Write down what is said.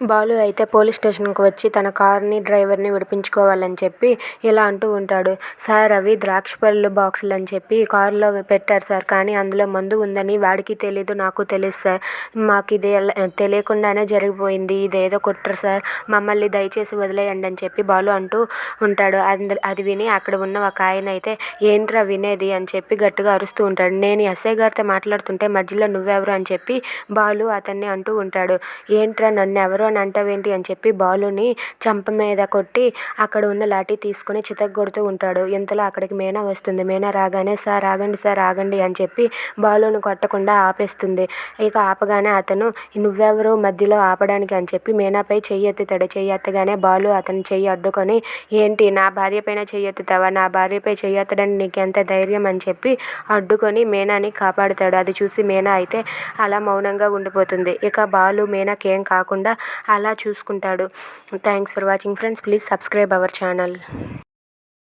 బాలు అయితే పోలీస్ స్టేషన్కి వచ్చి తన కార్ని డ్రైవర్ని విడిపించుకోవాలని చెప్పి ఇలా అంటూ ఉంటాడు. సార్ అవి ద్రాక్ష పళ్ళు బాక్సులు అని చెప్పి కారులో పెట్టారు సార్. కానీ అందులో మందు ఉందని వాడికి తెలీదు నాకు తెలుసు సార్. మాకు ఇది తెలియకుండానే జరిగిపోయింది. ఇదేదో కుట్ర సార్. మమ్మల్ని దయచేసి వదిలేయండి అని చెప్పి బాలు అంటూ ఉంటాడు. అందు అది విని అక్కడ ఉన్న ఒక ఆయన అయితే ఏంట్రా వినేది? అని చెప్పి గట్టిగా అరుస్తూ ఉంటాడు. నేను ఎస్ఐ గారితో మాట్లాడుతుంటే మధ్యలో నువ్వెవరు? అని చెప్పి బాలు అతన్ని అంటూ ఉంటాడు. ఏంట్రా నన్ను ఎవరు అని అంటావేంటి అని చెప్పి బాలుని చంప మీద కొట్టి అక్కడ ఉన్న లాఠీ తీసుకుని చితగ్గొడుతూ ఉంటాడు. ఇంతలో అక్కడికి మీనా వస్తుంది? మీనా రాగానే? సార్ ఆగండి సార్ ఆగండి అని చెప్పి బాలుని కొట్టకుండా ఆపేస్తుంది. ఇక ఆపగానే అతను నువ్వెవరు మధ్యలో ఆపడానికి అని చెప్పి మీనాపై చెయ్యి ఎత్తుతాడు. చెయ్యి ఎత్తగానే బాలు అతను చెయ్యి అడ్డుకొని ఏంటి నా భార్య పైన చెయ్యి ఎత్తుతావా? నా భార్యపై చెయ్యి ఎత్తడానికి నీకు ఎంత ధైర్యం అని చెప్పి అడ్డుకొని మీనాని కాపాడుతాడు. అది చూసి మీనా అయితే అలా మౌనంగా ఉండిపోతుంది. ఇక బాలు మీనాకి ఏం కాకుండా అలా చూసుకుంటాడు. Thanks for watching friends please subscribe our channel